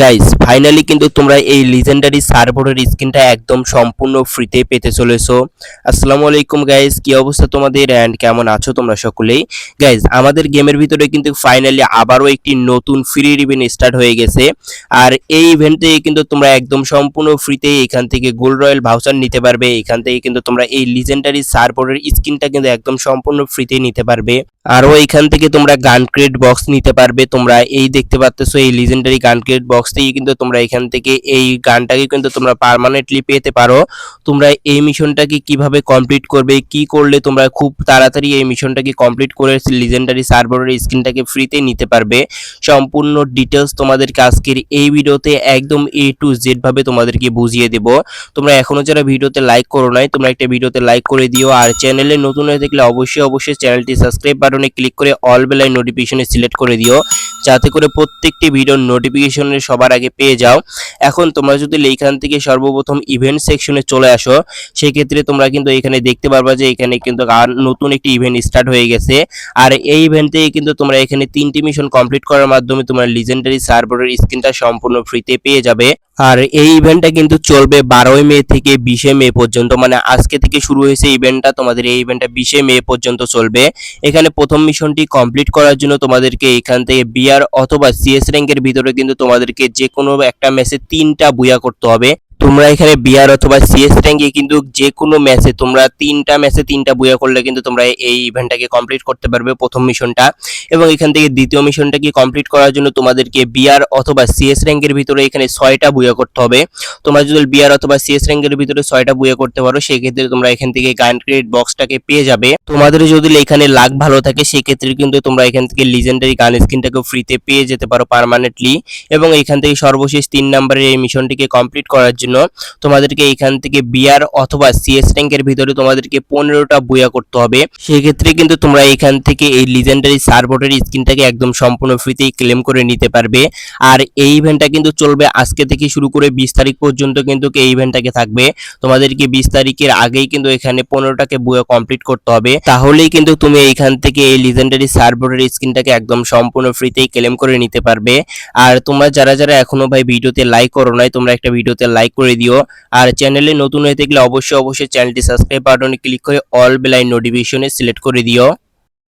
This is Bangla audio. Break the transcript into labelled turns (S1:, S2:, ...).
S1: গাইস ফাইনালি কিন্তু তোমরা এই লিজেন্ডারি সার্ভারের স্কিনটা একদম সম্পূর্ণ ফ্রিতে পেতে চলেছো। আসসালামু আলাইকুম গাইস কি অবস্থা তোমাদের এন্ড কেমন আছো তোমরা সকলেই? গাইস আমাদের গেমের ভিতরে কিন্তু ফাইনালি আবারও একটি নতুন ফ্রি ইভেন্ট স্টার্ট হয়ে গেছে। আর এই ইভেন্টে কিন্তু তোমরা একদম সম্পূর্ণ ফ্রিতে এখান থেকে গোল্ড রয়্যাল ভাউচার নিতে পারবে। এখান থেকে কিন্তু তোমরা এই লিজেন্ডারি সার্ভারের স্কিনটা কিন্তু একদম সম্পূর্ণ ফ্রিতে নিতে পারবে। আরও এখান থেকে তোমরা গান ক্রেড বক্স নিতে পারবে। তোমরা এই দেখতে পাচ্তেছো এই লিজেন্ডারি গান ক্রেড বক্স থেকে কিন্তু তোমরা এখান থেকে এই গানটাকে কিন্তু তোমরা পার্মানেন্টলি পেতে পারো। তোমরা এই মিশনটাকে কীভাবে কমপ্লিট করবে, কি করলে তোমরা খুব তাড়াতাড়ি এই মিশনটাকে কমপ্লিট করে লিজেন্ডারি সার্ভারের স্ক্রিনটাকে ফ্রিতে নিতে পারবে। সম্পূর্ণ ডিটেলস তোমাদেরকে আজকের এই ভিডিওতে একদম এ টু জেড ভাবে তোমাদেরকে বুঝিয়ে দেব। তোমরা এখনও যারা ভিডিওতে লাইক করো নাই, তোমরা একটা ভিডিওতে লাইক করে দিও। আর চ্যানেলে নতুন হয়ে থাকলে অবশ্যই অবশ্যই চ্যানেলটি সাবস্ক্রাইব বাটনে ক্লিক করে অল বেলায় নোটিফিকেশনে সিলেক্ট করে দিও। যাতে করে প্রত্যেকটি ভিডিওর নোটিফিকেশনে সবার আগে পেয়ে যাও। এখন তোমরা যদি এইখান থেকে সর্বপ্রথম ইভেন্ট সেকশনে চলে আসো, সেক্ষেত্রে তোমরা কিন্তু এখানে দেখতে পারবা যে এখানে কিন্তু নতুন একটি ইভেন্ট স্টার্ট হয়ে গেছে। আর এই ইভেন্টে কিন্তু তোমরা এখানে তিনটি মিশন কমপ্লিট করার মাধ্যমে তোমরা লিজেন্ডারি সার্ভারের স্ক্রিনটা সম্পূর্ণ ফ্রিতে পেয়ে যাবে। আর এই ইভেন্টটা কিন্তু চলবে বারোই মে থেকে বিশে মে পর্যন্ত। মানে আজকে থেকে শুরু হয়েছে ইভেন্টটা তোমাদের এই ইভেন্টটা বিশে মে পর্যন্ত চলবে। এখানে প্রথম মিশনটি কমপ্লিট করার জন্য তোমাদেরকে এখান থেকে বিআর অথবা সিএস র্যাঙ্কের ভিতরে কিন্তু তোমাদেরকে যে কোনো একটা ম্যাচে তিনটা বুয়া করতে হবে। তোমরা এখানে বিআর অথবা সিএস র্যাঙ্কে কিন্তু যে কোনো ম্যাচে তোমরা তিনটা ম্যাচে তিনটা বুয়া করলে কিন্তু তোমরা এই ইভেন্টটাকে কমপ্লিট করতে পারবে প্রথম মিশনটা এবং এখান থেকে দ্বিতীয় মিশনটাকে কমপ্লিট করার জন্য তোমাদেরকে বিআর অথবা সিএস র্যাঙ্কের ভিতরে এখানে ছয়টা বুয়া করতে হবে। তোমরা যদি বিআর অথবা সিএস র্যাঙ্কের ভিতরে ছয়টা বুয়া করতে পারো, সেক্ষেত্রে তোমরা এখান থেকে গান ক্রেডিট বক্সটাকে পেয়ে যাবে। তোমাদের যদি এখানে লাক ভালো থাকে, সেক্ষেত্রে কিন্তু তোমরা এখান থেকে লিজেন্ডারি গান স্কিনটাকে ফ্রিতে পেয়ে যেতে পারো পার্মানেন্টলি এবং এখান থেকে সর্বশেষ তিন নম্বরের এই মিশনটিকে কমপ্লিট করার জন্য তোমাদেরকে এখান থেকে বিআর অথবা সিএস র্যাঙ্কের ভিতরে তোমাদেরকে পনেরোটা বুয়া করতে হবে। সেক্ষেত্রে কিন্তু তোমরা এখান থেকে এই লিজেন্ডারি সার্ভোটের স্কিনটাকে একদম সম্পূর্ণ ফ্রিতেই ক্লেম করে নিতে পারবে। আর এই ইভেন্টটা কিন্তু চলবে আজকে থেকে শুরু করে বিশ তারিখ পর্যন্ত কিন্তু এই ইভেন্টটাকে থাকবে। তোমাদেরকে বিশ তারিখের আগেই কিন্তু এখানে পনেরোটাকে বুয়া কমপ্লিট করতে হবে। তাহলেই কিন্তু তুমি এখান থেকে এই লিজেন্ডারি সার্ভোটের স্কিনটাকে একদম সম্পূর্ণ ফ্রিতেই ক্লেম করে নিতে পারবে। আর তোমরা যারা যারা এখনও ভাই ভিডিওতে লাইক করো নাই, তোমরা একটা ভিডিওতে লাইক করে দিও। আর চ্যানেলে নতুন হয়ে থাকলে অবশ্যই অবশ্যই চ্যানেলটি সাবস্ক্রাইব বাটনে ক্লিক করে অল বেলাইন নোটিফিকেশনে সিলেক্ট করে দিও।